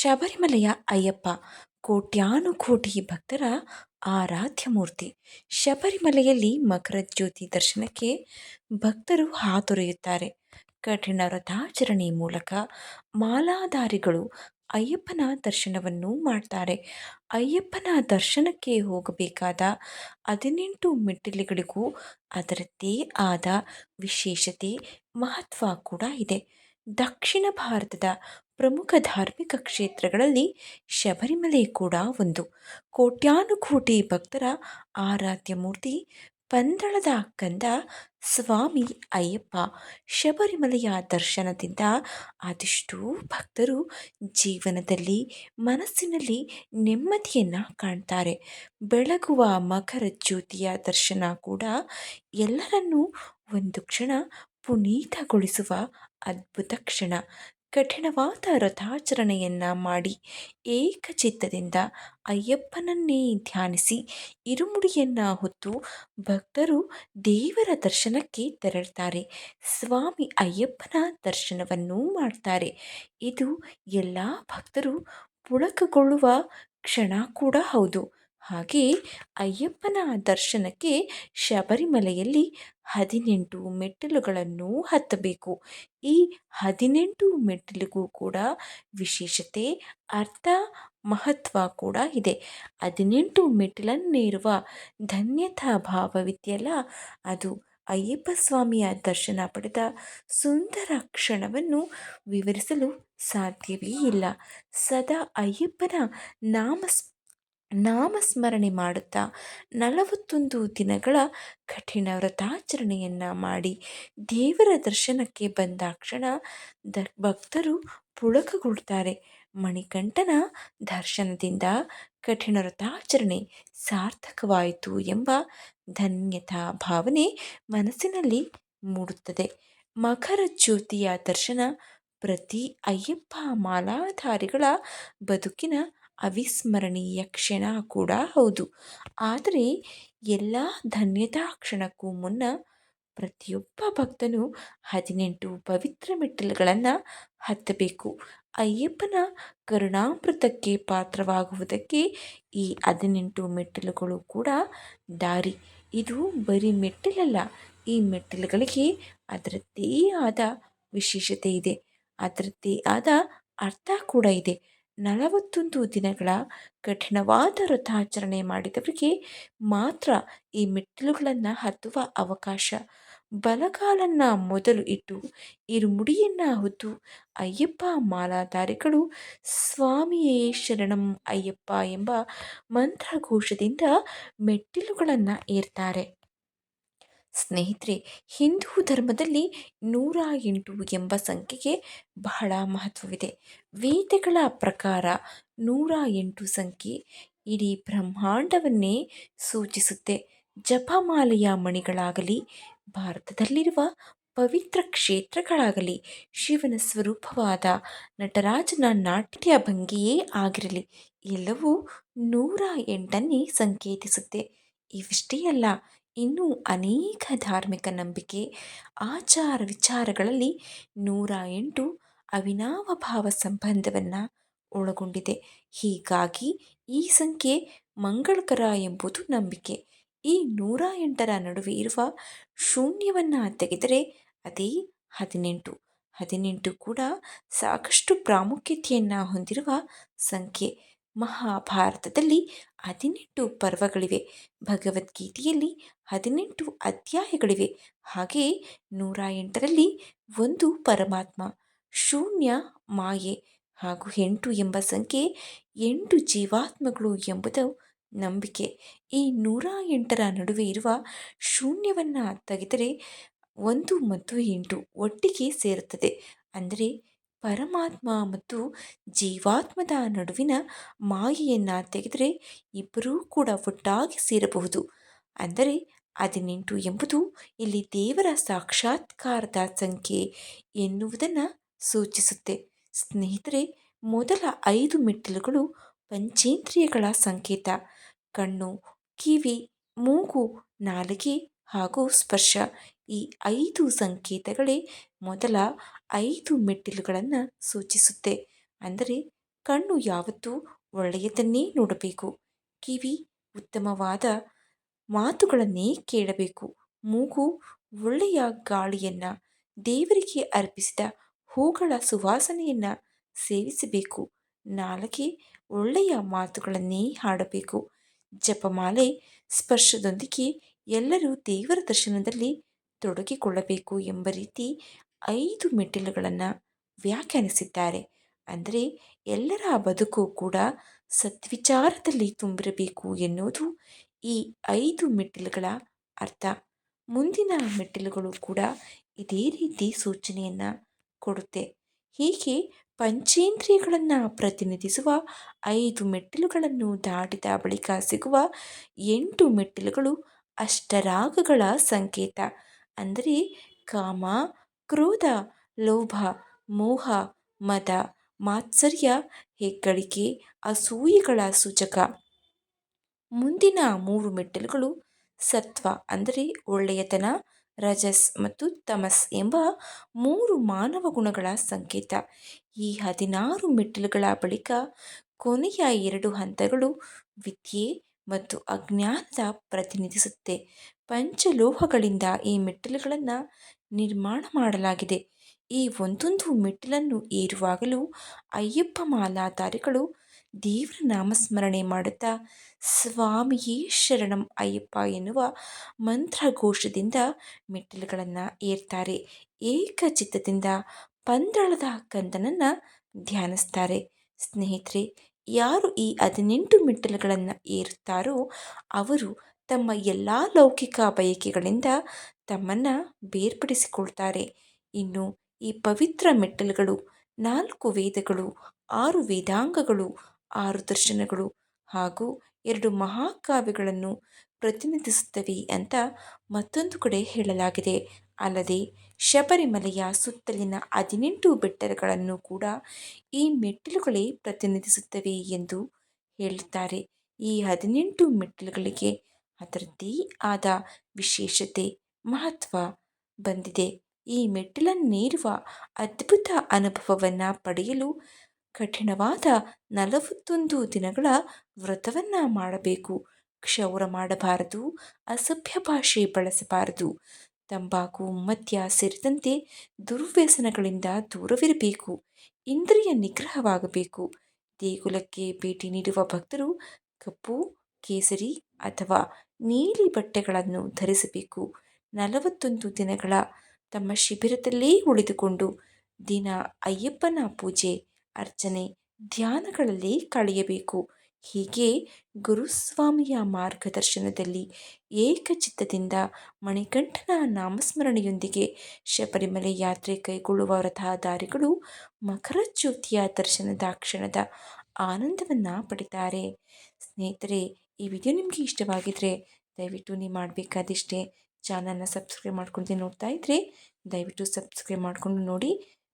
ಶಬರಿಮಲೆಯ ಅಯ್ಯಪ್ಪ, ಕೋಟ್ಯಾನುಕೋಟಿ ಭಕ್ತರ ಆರಾಧ್ಯ ಮೂರ್ತಿ. ಶಬರಿಮಲೆಯಲ್ಲಿ ಮಕರ ಜ್ಯೋತಿ ದರ್ಶನಕ್ಕೆ ಭಕ್ತರು ಹಾತೊರೆಯುತ್ತಾರೆ. ಕಠಿಣ ವ್ರತಾಚರಣೆ ಮೂಲಕ ಮಾಲಾಧಾರಿಗಳು ಅಯ್ಯಪ್ಪನ ದರ್ಶನವನ್ನು ಮಾಡ್ತಾರೆ. ಅಯ್ಯಪ್ಪನ ದರ್ಶನಕ್ಕೆ ಹೋಗಬೇಕಾದ ಹದಿನೆಂಟು ಮೆಟ್ಟಿಲುಗಳಿಗೂ ಅದರದ್ದೇ ಆದ ವಿಶೇಷತೆ, ಮಹತ್ವ ಕೂಡ ಇದೆ. ದಕ್ಷಿಣ ಭಾರತದ ಪ್ರಮುಖ ಧಾರ್ಮಿಕ ಕ್ಷೇತ್ರಗಳಲ್ಲಿ ಶಬರಿಮಲೆ ಕೂಡ ಒಂದು. ಕೋಟ್ಯಾನುಕೋಟಿ ಭಕ್ತರ ಆರಾಧ್ಯ ಮೂರ್ತಿ ಪಂದಳದ ಕಂದ ಸ್ವಾಮಿ ಅಯ್ಯಪ್ಪ ಶಬರಿಮಲೆಯ ದರ್ಶನದಿಂದ ಅದೆಷ್ಟೋ ಭಕ್ತರು ಜೀವನದಲ್ಲಿ ಮನಸ್ಸಿನಲ್ಲಿ ನೆಮ್ಮದಿಯನ್ನು ಕಾಣ್ತಾರೆ. ಬೆಳಗುವ ಮಕರ ಜ್ಯೋತಿಯ ದರ್ಶನ ಕೂಡ ಎಲ್ಲರನ್ನೂ ಒಂದು ಕ್ಷಣ ಪುನೀತಗೊಳಿಸುವ ಅದ್ಭುತ ಕ್ಷಣ. ಕಠಿಣವಾದ ರಥಾಚರಣೆಯನ್ನು ಮಾಡಿ ಏಕಚಿತ್ತದಿಂದ ಅಯ್ಯಪ್ಪನನ್ನೇ ಧ್ಯಾನಿಸಿ ಇರುಮುಡಿಯನ್ನು ಹೊತ್ತು ಭಕ್ತರು ದೇವರ ದರ್ಶನಕ್ಕೆ ತೆರಳುತ್ತಾರೆ ಸ್ವಾಮಿ ಅಯ್ಯಪ್ಪನ ದರ್ಶನವನ್ನು ಮಾಡ್ತಾರೆ. ಇದು ಎಲ್ಲ ಭಕ್ತರು ಪುಳಕಗೊಳ್ಳುವ ಕ್ಷಣ ಕೂಡ ಹೌದು. ಹಾಗೆ ಅಯ್ಯಪ್ಪನ ದರ್ಶನಕ್ಕೆ ಶಬರಿಮಲೆಯಲ್ಲಿ ಹದಿನೆಂಟು ಮೆಟ್ಟಿಲುಗಳನ್ನು ಹತ್ತಬೇಕು. ಈ ಹದಿನೆಂಟು ಮೆಟ್ಟಿಲಿಗೂ ಕೂಡ ವಿಶೇಷತೆ, ಅರ್ಥ, ಮಹತ್ವ ಕೂಡ ಇದೆ. ಹದಿನೆಂಟು ಮೆಟ್ಟಿಲನ್ನೇರುವ ಧನ್ಯತಾ ಭಾವವಿದೆಯಲ್ಲ, ಅದು ಅಯ್ಯಪ್ಪ ಸ್ವಾಮಿಯ ದರ್ಶನ ಪಡೆದ ಸುಂದರ ಕ್ಷಣವನ್ನು ವಿವರಿಸಲು ಸಾಧ್ಯವೇ ಇಲ್ಲ. ಸದಾ ಅಯ್ಯಪ್ಪನ ನಾಮ ನಾಮಸ್ಮರಣೆ ಮಾಡುತ್ತಾ ನಲವತ್ತೊಂದು ದಿನಗಳ ಕಠಿಣ ವ್ರತಾಚರಣೆಯನ್ನು ಮಾಡಿ ದೇವರ ದರ್ಶನಕ್ಕೆ ಬಂದಾಕ್ಷಣ ದ ಭಕ್ತರು ಪುಳಕಗೊಳ್ತಾರೆ. ಮಣಿಕಂಠನ ದರ್ಶನದಿಂದ ಕಠಿಣ ವ್ರತಾಚರಣೆ ಸಾರ್ಥಕವಾಯಿತು ಎಂಬ ಧನ್ಯತಾ ಭಾವನೆ ಮನಸ್ಸಿನಲ್ಲಿ ಮೂಡುತ್ತದೆ. ಮಕರ ಜ್ಯೋತಿಯ ದರ್ಶನ ಪ್ರತಿ ಅಯ್ಯಪ್ಪ ಮಾಲಾಧಾರಿಗಳ ಬದುಕಿನ ಅವಿಸ್ಮರಣೀಯ ಕ್ಷಣ ಕೂಡ ಹೌದು. ಆದರೆ ಎಲ್ಲ ಧನ್ಯತಾ ಕ್ಷಣಕ್ಕೂ ಮುನ್ನ ಪ್ರತಿಯೊಬ್ಬ ಭಕ್ತನು ಹದಿನೆಂಟು ಪವಿತ್ರ ಮೆಟ್ಟಿಲುಗಳನ್ನು ಹತ್ತಬೇಕು. ಅಯ್ಯಪ್ಪನ ಕರುಣಾಮೃತಕ್ಕೆ ಪಾತ್ರವಾಗುವುದಕ್ಕೆ ಈ ಹದಿನೆಂಟು ಮೆಟ್ಟಿಲುಗಳು ಕೂಡ ದಾರಿ. ಇದು ಬರೀ ಮೆಟ್ಟಿಲಲ್ಲ, ಈ ಮೆಟ್ಟಿಲುಗಳಿಗೆ ಅದರದ್ದೇ ಆದ ವಿಶೇಷತೆ ಇದೆ. ಅದರದ್ದೇ ಆದ ಅರ್ಥ ಕೂಡ ಇದೆ. ನಲವತ್ತೊಂದು ದಿನಗಳ ಕಠಿಣವಾದ ವ್ರತಾಚರಣೆ ಮಾಡಿದವರಿಗೆ ಮಾತ್ರ ಈ ಮೆಟ್ಟಿಲುಗಳನ್ನು ಹತ್ತುವ ಅವಕಾಶ. ಬಲಗಾಲನ್ನು ಮೊದಲು ಇಟ್ಟು ಇರುಮುಡಿಯನ್ನು ಹೊತ್ತು ಅಯ್ಯಪ್ಪ ಮಾಲಾಧಾರಿಗಳು ಸ್ವಾಮಿಯೇ ಶರಣಂ ಅಯ್ಯಪ್ಪ ಎಂಬ ಮಂತ್ರಘೋಷದಿಂದ ಮೆಟ್ಟಿಲುಗಳನ್ನು ಏರ್ತಾರೆ. ಸ್ನೇಹಿತರೆ, ಹಿಂದೂ ಧರ್ಮದಲ್ಲಿ ನೂರ ಎಂಟು ಎಂಬ ಸಂಖ್ಯೆಗೆ ಬಹಳ ಮಹತ್ವವಿದೆ. ವೇದಗಳ ಪ್ರಕಾರ ನೂರ ಎಂಟು ಸಂಖ್ಯೆ ಇಡೀ ಬ್ರಹ್ಮಾಂಡವನ್ನೇ ಸೂಚಿಸುತ್ತೆ. ಜಪಮಾಲೆಯ ಮಣಿಗಳಾಗಲಿ, ಭಾರತದಲ್ಲಿರುವ ಪವಿತ್ರ ಕ್ಷೇತ್ರಗಳಾಗಲಿ, ಶಿವನ ಸ್ವರೂಪವಾದ ನಟರಾಜನ ನಾಟ್ಯ ಭಂಗಿಯೇ ಆಗಿರಲಿ, ಎಲ್ಲವೂ ನೂರ ಎಂಟನ್ನೇ ಸಂಕೇತಿಸುತ್ತೆ. ಇವಿಷ್ಟೇ ಅಲ್ಲ ಇನ್ನೂ ಅನೇಕ ಧಾರ್ಮಿಕ ನಂಬಿಕೆ, ಆಚಾರ ವಿಚಾರಗಳಲ್ಲಿ ನೂರ ಎಂಟು ಅವಿನಾವಭಾವ ಸಂಬಂಧವನ್ನು ಒಳಗೊಂಡಿದೆ. ಹೀಗಾಗಿ ಈ ಸಂಖ್ಯೆ ಮಂಗಳಕರ ಎಂಬುದು ನಂಬಿಕೆ. ಈ ನೂರ ಎಂಟರ ನಡುವೆ ಇರುವ ಶೂನ್ಯವನ್ನು ತೆಗೆದರೆ ಅದೇ ಹದಿನೆಂಟು. ಹದಿನೆಂಟು ಕೂಡ ಸಾಕಷ್ಟು ಪ್ರಾಮುಖ್ಯತೆಯನ್ನು ಹೊಂದಿರುವ ಸಂಖ್ಯೆ. ಮಹಾಭಾರತದಲ್ಲಿ ಹದಿನೆಂಟು ಪರ್ವಗಳಿವೆ. ಭಗವದ್ಗೀತೆಯಲ್ಲಿ ಹದಿನೆಂಟು ಅಧ್ಯಾಯಗಳಿವೆ. ಹಾಗೆಯೇ ನೂರ ಎಂಟರಲ್ಲಿ ಒಂದು ಪರಮಾತ್ಮ, ಶೂನ್ಯ ಮಾಯೆ ಹಾಗೂ ಎಂಟು ಎಂಬ ಸಂಖ್ಯೆ ಎಂಟು ಜೀವಾತ್ಮಗಳು ಎಂಬುದು ನಂಬಿಕೆ. ಈ ನೂರ ಎಂಟರ ನಡುವೆ ಇರುವ ಶೂನ್ಯವನ್ನು ತೆಗೆದರೆ ಒಂದು ಮತ್ತು ಎಂಟು ಒಟ್ಟಿಗೆ ಸೇರುತ್ತದೆ. ಅಂದರೆ ಪರಮಾತ್ಮ ಮತ್ತು ಜೀವಾತ್ಮದ ನಡುವಿನ ಮಾಯೆಯನ್ನು ತೆಗೆದರೆ ಇಬ್ಬರೂ ಕೂಡ ಒಟ್ಟಾಗಿ ಸೇರಬಹುದು. ಅಂದರೆ ಹದಿನೆಂಟು ಎಂಬುದು ಇಲ್ಲಿ ದೇವರ ಸಾಕ್ಷಾತ್ಕಾರದ ಸಂಖ್ಯೆ ಎನ್ನುವುದನ್ನು ಸೂಚಿಸುತ್ತೆ. ಸ್ನೇಹಿತರೆ, ಮೊದಲ ಐದು ಮೆಟ್ಟಿಲುಗಳು ಪಂಚೇಂದ್ರಿಯಗಳ ಸಂಕೇತ. ಕಣ್ಣು, ಕಿವಿ, ಮೂಗು, ನಾಲಿಗೆ ಹಾಗೂ ಸ್ಪರ್ಶ ಈ ಐದು ಸಂಕೇತಗಳೇ ಮೊದಲ ಐದು ಮೆಟ್ಟಿಲುಗಳನ್ನು ಸೂಚಿಸುತ್ತೆ. ಅಂದರೆ ಕಣ್ಣು ಯಾವತ್ತೂ ಒಳ್ಳೆಯದನ್ನೇ ನೋಡಬೇಕು. ಕಿವಿ ಉತ್ತಮವಾದ ಮಾತುಗಳನ್ನೇ ಕೇಳಬೇಕು. ಮೂಗು ಒಳ್ಳೆಯ ಗಾಳಿಯನ್ನು, ದೇವರಿಗೆ ಅರ್ಪಿಸಿದ ಹೂಗಳ ಸುವಾಸನೆಯನ್ನು ಸೇವಿಸಬೇಕು. ನಾಲಿಗೆ ಒಳ್ಳೆಯ ಮಾತುಗಳನ್ನೇ ಹಾಡಬೇಕು. ಜಪಮಾಲೆ ಸ್ಪರ್ಶದೊಂದಿಗೆ ಎಲ್ಲರೂ ದೇವರ ದರ್ಶನದಲ್ಲಿ ತೊಡಗಿಕೊಳ್ಳಬೇಕು ಎಂಬ ರೀತಿ ಐದು ಮೆಟ್ಟಿಲುಗಳನ್ನು ವ್ಯಾಖ್ಯಾನಿಸಿದ್ದಾರೆ. ಅಂದರೆ ಎಲ್ಲರ ಬದುಕು ಕೂಡ ಸದ್ವಿಚಾರದಲ್ಲಿ ತುಂಬಿರಬೇಕು ಎನ್ನುವುದು ಈ ಐದು ಮೆಟ್ಟಿಲುಗಳ ಅರ್ಥ. ಮುಂದಿನ ಮೆಟ್ಟಿಲುಗಳು ಕೂಡ ಇದೇ ರೀತಿ ಸೂಚನೆಯನ್ನು ಕೊಡುತ್ತೆ. ಹೀಗೆ ಪಂಚೇಂದ್ರಿಯಗಳನ್ನು ಪ್ರತಿನಿಧಿಸುವ ಐದು ಮೆಟ್ಟಿಲುಗಳನ್ನು ದಾಟಿದ ಬಳಿಕ ಸಿಗುವ ಎಂಟು ಮೆಟ್ಟಿಲುಗಳು ಅಷ್ಟರಾಗಗಳ ಸಂಕೇತ. ಅಂದರೆ ಕಾಮ ಕ್ರೋಧ, ಲೋಭ, ಮೋಹ, ಮದ, ಮಾತ್ಸರ್ಯ, ಹೆಗ್ಗಳಿಕೆ, ಅಸೂಯೆಗಳ ಸೂಚಕ. ಮುಂದಿನ ಮೂರು ಮೆಟ್ಟಿಲುಗಳು ಸತ್ವ ಅಂದರೆ ಒಳ್ಳೆಯತನ, ರಜಸ್ ಮತ್ತು ತಮಸ್ ಎಂಬ ಮೂರು ಮಾನವ ಗುಣಗಳ ಸಂಕೇತ. ಈ ಹದಿನಾರು ಮೆಟ್ಟಿಲುಗಳ ಬಳಿಕ ಕೊನೆಯ ಎರಡು ಹಂತಗಳು ವಿದ್ಯೆ ಮತ್ತು ಅಜ್ಞಾನದ ಪ್ರತಿನಿಧಿಸುತ್ತೆ. ಪಂಚಲೋಹಗಳಿಂದ ಈ ಮೆಟ್ಟಿಲುಗಳನ್ನು ನಿರ್ಮಾಣ ಮಾಡಲಾಗಿದೆ. ಈ ಒಂದೊಂದು ಮೆಟ್ಟಿಲನ್ನು ಏರುವಾಗಲೂ ಅಯ್ಯಪ್ಪ ಮಾಲಾಧಾರಿಗಳು ದೇವರ ನಾಮಸ್ಮರಣೆ ಮಾಡುತ್ತಾ, ಸ್ವಾಮಿಯೇ ಶರಣಂ ಅಯ್ಯಪ್ಪ ಎನ್ನುವ ಮಂತ್ರಘೋಷದಿಂದ ಮೆಟ್ಟಿಲುಗಳನ್ನು ಏರ್ತಾರೆ. ಏಕಚಿತ್ತದಿಂದ ಪಂದಳದ ಕಂದನನ್ನು ಧ್ಯಾನಿಸ್ತಾರೆ. ಸ್ನೇಹಿತರೆ, ಯಾರು ಈ ಹದಿನೆಂಟು ಮೆಟ್ಟಿಲುಗಳನ್ನು ಏರುತ್ತಾರೋ, ಅವರು ತಮ್ಮ ಎಲ್ಲ ಲೌಕಿಕ ಬಯಕೆಗಳಿಂದ ತಮ್ಮನ್ನು ಬೇರ್ಪಡಿಸಿಕೊಳ್ತಾರೆ. ಇನ್ನು ಈ ಪವಿತ್ರ ಮೆಟ್ಟಲುಗಳು, ನಾಲ್ಕು ವೇದಗಳು, ಆರು ವೇದಾಂಗಗಳು, ಆರು ದರ್ಶನಗಳು ಹಾಗೂ ಎರಡು ಮಹಾಕಾವ್ಯಗಳನ್ನು ಪ್ರತಿನಿಧಿಸುತ್ತವೆ ಅಂತ ಮತ್ತೊಂದು ಕಡೆ ಹೇಳಲಾಗಿದೆ. ಅಲ್ಲದೆ ಶಬರಿಮಲೆಯ ಸುತ್ತಲಿನ ಹದಿನೆಂಟು ಬೆಟ್ಟಗಳನ್ನು ಕೂಡ ಈ ಮೆಟ್ಟಿಲುಗಳೇ ಪ್ರತಿನಿಧಿಸುತ್ತವೆ ಎಂದು ಹೇಳುತ್ತಾರೆ. ಈ ಹದಿನೆಂಟು ಮೆಟ್ಟಿಲುಗಳಿಗೆ ಅದರದ್ದೇ ಆದ ವಿಶೇಷತೆ. ಮಹತ್ವ ಬಂದಿದೆ. ಈ ಮೆಟ್ಟಿಲನ್ನೇರುವ ಅದ್ಭುತ ಅನುಭವವನ್ನು ಪಡೆಯಲು ಕಠಿಣವಾದ ನಲವತ್ತೊಂದು ದಿನಗಳ ವ್ರತವನ್ನು ಮಾಡಬೇಕು. ಕ್ಷೌರ ಮಾಡಬಾರದು, ಅಸಭ್ಯ ಭಾಷೆ ಬಳಸಬಾರದು. ತಂಬಾಕು, ಮದ್ಯ ಸೇರಿದಂತೆ ದುರ್ವ್ಯಸನಗಳಿಂದ ದೂರವಿರಬೇಕು. ಇಂದ್ರಿಯ ನಿಗ್ರಹವಾಗಬೇಕು. ದೇಗುಲಕ್ಕೆ ಭೇಟಿ ನೀಡುವ ಭಕ್ತರು ಕಪ್ಪು, ಕೇಸರಿ ಅಥವಾ ನೀಲಿ ಬಟ್ಟೆಗಳನ್ನು ಧರಿಸಬೇಕು. ನಲವತ್ತೊಂದು ದಿನಗಳ ತಮ್ಮ ಶಿಬಿರದಲ್ಲೇ ಉಳಿದುಕೊಂಡು ದಿನ ಅಯ್ಯಪ್ಪನ ಪೂಜೆ, ಅರ್ಚನೆ, ಧ್ಯಾನಗಳಲ್ಲಿ ಕಳೆಯಬೇಕು. ಹೀಗೆ ಗುರುಸ್ವಾಮಿಯ ಮಾರ್ಗದರ್ಶನದಲ್ಲಿ ಏಕಚಿತ್ತದಿಂದ ಮಣಿಕಂಠನ ನಾಮಸ್ಮರಣೆಯೊಂದಿಗೆ ಶಬರಿಮಲೆ ಯಾತ್ರೆ ಕೈಗೊಳ್ಳುವ ವ್ರತಧಾರಿಗಳು ಮಕರ ಜ್ಯೋತಿಯ ದರ್ಶನದ ಕ್ಷಣದ ಆನಂದವನ್ನು ಪಡಿತಾರೆ ಸ್ನೇಹಿತರೆ, ಈ ವಿಡಿಯೋ ನಿಮಗೆ ಇಷ್ಟವಾಗಿದ್ದರೆ ದಯವಿಟ್ಟು ನೀವು ಮಾಡಬೇಕಾದಿಷ್ಟೇ ಚಾನಲ್ನ ಸಬ್ಸ್ಕ್ರೈಬ್ ಮಾಡ್ಕೊಂಡು ನೋಡ್ತಾ ಇದ್ದರೆ ದಯವಿಟ್ಟು ಸಬ್ಸ್ಕ್ರೈಬ್ ಮಾಡಿಕೊಂಡು ನೋಡಿ.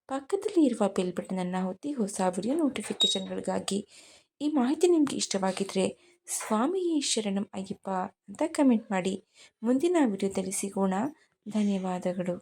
ಪಕ್ಕದಲ್ಲಿ ಇರುವ ಬೆಲ್ ಬಟನನ್ನು ಹೊತ್ತಿ ಹೊಸ ವಿಡಿಯೋ ನೋಟಿಫಿಕೇಷನ್ಗಳಿಗಾಗಿ ಈ ಮಾಹಿತಿ ನಿಮಗೆ ಇಷ್ಟವಾಗಿದ್ದರೆ ಸ್ವಾಮಿಯೇ ಶರಣಂ ಅಯ್ಯಪ್ಪ ಅಂತ ಕಮೆಂಟ್ ಮಾಡಿ. ಮುಂದಿನ ವಿಡಿಯೋದಲ್ಲಿ ಸಿಗೋಣ. ಧನ್ಯವಾದಗಳು.